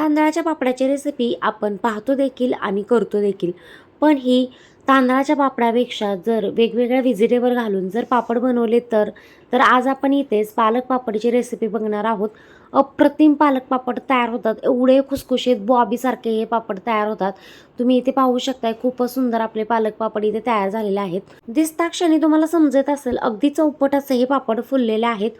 तांदळाच्या पापडाची रेसिपी आपण पाहतो देखील आणि करतो देखील. पण ही तांदळाच्या पापडापेक्षा जर वेगवेगळ्या व्हेजिटेबल घालून जर पापड बनवले तर तर आज आपण इथेच पालक पापडची रेसिपी बघणार आहोत. अप्रतिम पालक पापड तयार होतात. एवढे खुसखुशीत बॉबीसारखे हे पापड तयार होतात. तुम्ही इथे पाहू शकताय खूपच सुंदर आपले पालक पापड इथे तयार झालेले आहेत. दिसता क्षणी तुम्हाला समजत असेल अगदी चौपट असे हे पापड फुललेले आहेत.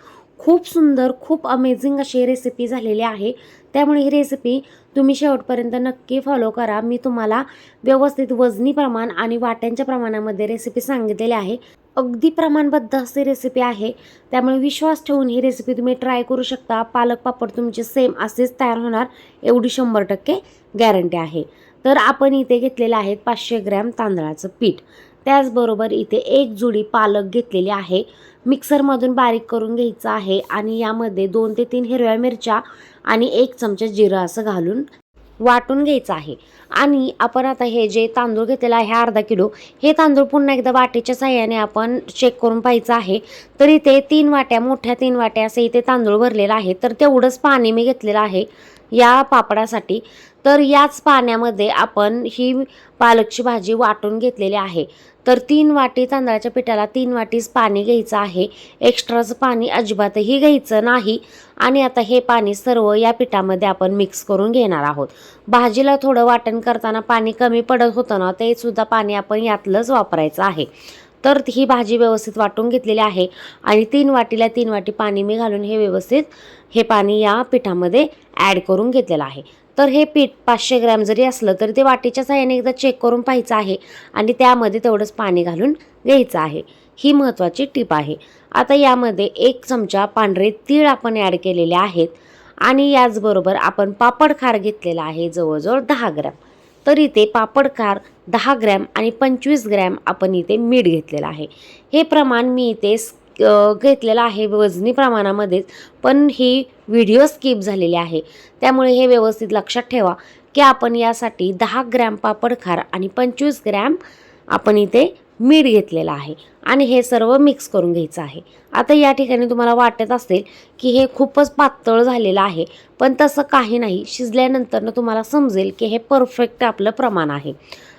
खूप सुंदर खूप अमेझिंग अशी रेसिपी झालेली आहे. त्यामुळे ही रेसिपी तुम्ही शेवटपर्यंत नक्की फॉलो करा. मी तुम्हाला व्यवस्थित वजनी प्रमाण आणि वाट्यांच्या प्रमाणामध्ये रेसिपी सांगितलेली आहे. अगदी प्रमाणबद्ध अशी रेसिपी आहे. त्यामुळे विश्वास ठेवून ही रेसिपी तुम्ही ट्राय करू शकता. पालक पापड तुमचे सेम असेच तयार होणार. एवढी शंभर टक्के गॅरंटी आहे. तर आपण इथे घेतलेलं आहे पाचशे ग्रॅम तांदळाचं पीठ. त्याचबरोबर इथे एक जुडी पालक घेतलेली आहे. मिक्सरमधून बारीक करून घ्यायचं आहे आणि यामध्ये दोन ते तीन हिरव्या मिरच्या आणि एक चमचा जिरं असं घालून वाटून घ्यायचं आहे. आणि आपण आता हे जे तांदूळ घेतलेलं आहे अर्धा किलो हे तांदूळ पुन्हा एकदा वाटेच्या साह्याने आपण चेक करून पाहायचं आहे. तर इथे तीन वाट्या मोठ्या तीन वाट्या असे इथे तांदूळ भरलेला आहे. तर तेवढंच पाणी मी घेतलेलं आहे. या पापडासाठी तर याच पाण्यामध्ये आपण ही पालकची भाजी वाटून घेतलेली आहे. तर तीन वाटी तांदळाच्या पिठाला तीन वाटीच पाणी घ्यायचं आहे. एक्स्ट्राचं पाणी अजिबातही घ्यायचं नाही. आणि आता हे पाणी सर्व या पिठामध्ये आपण मिक्स करून घेणार आहोत. भाजीला थोडं वाटण करताना पाणी कमी पडत होतं ना ते सुद्धा पाणी आपण यातलंच वापरायचं आहे. तर ही भाजी व्यवस्थित वाटून घेतलेली आहे. आणि तीन वाटीला तीन वाटी पाणी मी घालून हे व्यवस्थित हे पाणी या पिठामध्ये ॲड करून घेतलेलं आहे. तर हे पीठ पाचशे ग्रॅम जरी असलं तरी ते वाटीच्या साह्याने एकदा चेक करून पाहायचं आहे आणि त्यामध्ये तेवढंच पाणी घालून घ्यायचं आहे. ही महत्त्वाची टीप आहे. आता यामध्ये एक चमचा पांढरे तीळ आपण ॲड केलेले आहेत आणि याचबरोबर आपण पापड खार घेतलेला आहे जवळजवळ दहा ग्रॅम. तर इथे पापड खार दहा ग्रॅम आणि पंचवीस ग्रॅम आपण इथे मीठ घेतलेलं आहे. हे प्रमाण मी इथे घेतलेलं आहे वजनी प्रमाणामध्येच पण ही व्हिडिओ स्किप झालेली आहे. त्यामुळे हे व्यवस्थित लक्षात ठेवा की आपण यासाठी दहा ग्रॅम पापड खार आणि पंचवीस ग्रॅम आपण इथे मीठ घेतलेलं आहे आणि हे सर्व मिक्स करून घ्यायचं आहे. आता या ठिकाणी तुम्हाला वाटत असेल की हे खूपच पातळ झालेलं आहे पण तसं काही नाही. शिजल्यानंतर तुम्हाला समजेल की हे परफेक्ट आपलं प्रमाण आहे.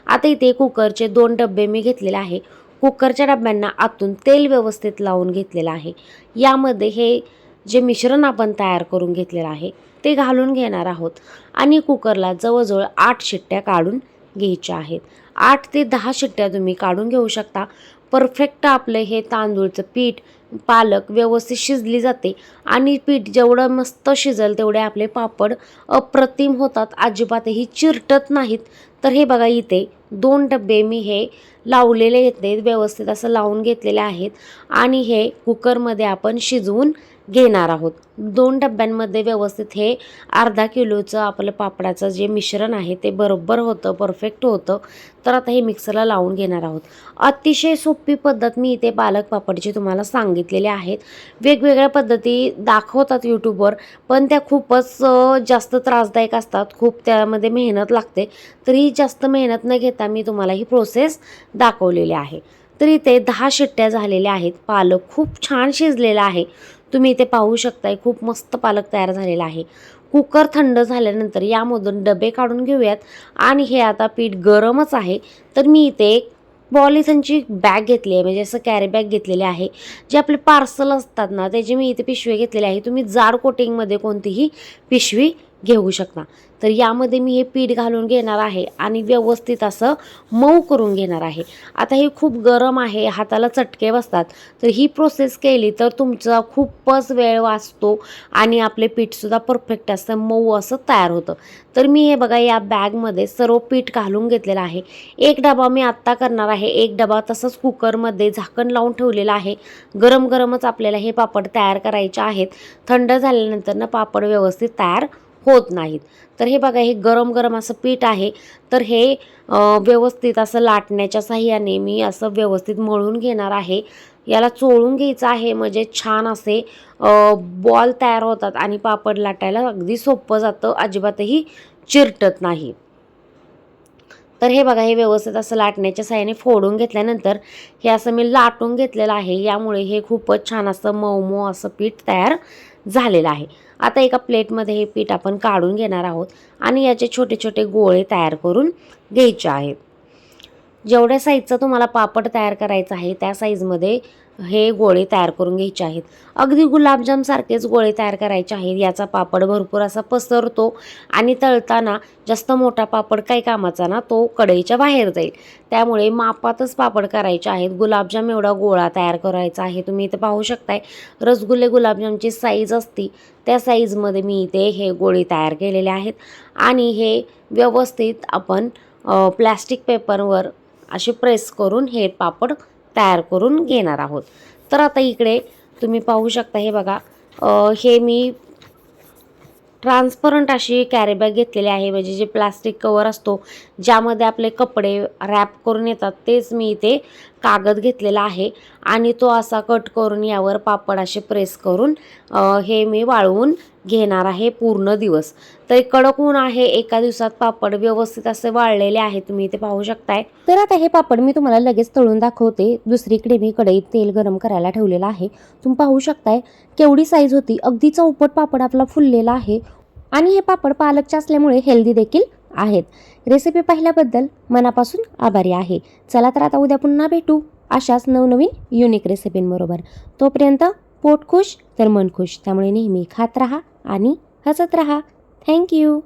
आता इथे कुकरचे दोन डबे मी घेतलेले आहे. कुकरच्या डब्यांना आतून तेल व्यवस्थित लावून घेतलेलं आहे. यामध्ये हे जे मिश्रण आपण तयार करून घेतलेलं आहे ते घालून घेणार आहोत आणि कुकरला जवळजवळ आठ शिट्ट्या काढून घ्यायच्या आहेत. आठ ते दहा शिट्ट्या तुम्ही काढून घेऊ शकता. परफेक्ट आपलं हे तांदूळचं पीठ पालक व्यवस्थित शिजली जाते आणि पीठ जेवढं मस्त शिजल तेवढे आपले पापड अप्रतिम होतात. अजिबातही चिरटत नाहीत. तर हे बघा इथे दोन डबे मी हे लावलेले घेतले व्यवस्थित असं लावून घेतलेले आहेत. आणि हे कुकरमध्ये आपण शिजवून घेणार आहोत. दोन डब्यांमध्ये व्यवस्थित हे अर्धा किलोचं आपलं पापडाचं जे मिश्रण आहे ते बरोबर होतं परफेक्ट होतं. तर आता हे मिक्सरला लावून घेणार आहोत. अतिशय सोपी पद्धत मी इथे पालक पापडची तुम्हाला सांगितलेली आहेत. वेगवेगळ्या पद्धती दाखवतात यूट्यूबवर पण त्या खूपच जास्त त्रासदायक असतात. खूप त्यामध्ये मेहनत लागते. तरी जास्त मेहनत न घेता मी तुम्हाला ही प्रोसेस दाखवलेली आहे. तर इथे दहा शिट्ट्या झालेल्या आहेत. पालक खूप छान शिजलेला आहे. तुम्ही इथे पाहू शकताय खूप मस्त पालक तयार झालेला आहे. कुकर थंड झाल्यानंतर यामधून डबे काढून घेऊयात. आणि हे आता पीठ गरमच आहे. तर मी इथे एक पॉलिथनची बॅग घेतली आहे. म्हणजे असं कॅरी बॅग घेतलेली आहे. जे आपले पार्सल असतात ना त्याची मी इथे पिशवी घेतलेली आहे. तुम्ही जाड कोटिंगमध्ये कोणतीही पिशवी घेऊ शकता तर यामध्ये मी हे पीठ घालून घेणार आहे आणि व्यवस्थित असं मऊ करून घेणार आहे. आता हे खूप गरम आहे हाताला चटके बसतात. तर ही प्रोसेस केली तर तुमचा खूपच वेळ वाचतो आणि आपले पीठसुद्धा परफेक्ट असं मऊ असं तयार होतं. तर मी हे बघा या बॅगमध्ये सर्व पीठ घालून घेतलेलं आहे. एक डबा मी आत्ता करणार आहे. एक डबा तसंच कुकरमध्ये झाकण लावून ठेवलेलं आहे. गरम गरमच आपल्याला हे पापड तयार करायचे आहेत. थंड झाल्यानंतर ना पापड व्यवस्थित तयार होत नाहीत. तर हे बघा हे गरम गरम असं पीठ आहे. तर हे व्यवस्थित असं लाटण्याच्या साह्याने मी असं व्यवस्थित मळून घेणार आहे. याला चोळून घ्यायचं आहे म्हणजे छान असे बॉल तयार होतात आणि पापड लाटायला अगदी सोपं जातं. अजिबातही चिरटत नाही. तर हे बघा हे व्यवस्थित असं लाटण्याच्या साह्याने फोडून घेतल्यानंतर हे असं मी लाटून घेतलेलं आहे. यामुळे हे खूपच छान असं मऊ मऊ असं पीठ तयार झालेलं आहे. आता एका प्लेटमध्ये हे पीठ आपण काढून घेणार आहोत आणि याचे छोटे छोटे गोळे तयार करून घ्यायचे आहेत. जेवढ्या साईजचा तुम्हाला पापड तयार करायचा आहे त्या साईजमध्ये हे गोळे तयार करून घ्यायचे आहेत. अगदी गुलाबजामसारखेच गोळे तयार करायचे आहेत. याचा पापड भरपूर असा पसरतो आणि तळताना जास्त मोठा पापड काही कामाचा ना तो कढईच्या बाहेर जाईल. त्यामुळे मापातच पापड करायचे आहेत. गुलाबजाम एवढा गोळा तयार करायचा आहे. तुम्ही इथे पाहू शकताय रसगुल्ले गुलाबजामची साईज असती त्या साईजमध्ये मी इथे हे गोळे तयार केलेले आहेत. आणि हे व्यवस्थित आपण प्लॅस्टिक पेपरवर असे प्रेस करून हे पापड तयार करून घेणार आहोत. तर आता इकडे तुम्ही पाहू शकता हे बघा हे मी ट्रान्सपरंट अशी कॅरीबॅग घेतलेली आहे. म्हणजे जे प्लास्टिक कवर असतो ज्यामध्ये आपले कपडे रॅप करून येतात तेच मी इथे कागद घेतलेला आहे आणि तो असा कट करून यावर पापड असे प्रेस करून हे मी वाळवून घेणार आहे पूर्ण दिवस. तर कडक ऊन आहे एका दिवसात पापड व्यवस्थित असे वाळलेले आहेत. तुम्ही इथे पाहू शकताय. तर आता हे पापड मी तुम्हाला लगेच तळून दाखवते. दुसरीकडे मी कढईत तेल गरम करायला ठेवलेलं आहे. तुम्ही पाहू शकताय केवढी साईज होती. अगदी चौपट पापड आपला फुललेला आहे. आणि हे पापड पालकचे असल्यामुळे हेल्दी देखील आहेत. रेसिपी पाहिल्याबद्दल मनापासून आभारी आहे. चला तर आता उद्या पुन्हा भेटू अशाच नवनवीन युनिक रेसिपींबरोबर तोपर्यंत पोट खुश तर मन खुश. त्यामुळे नेहमी खात राहा आणि हसत राहा. थँक्यू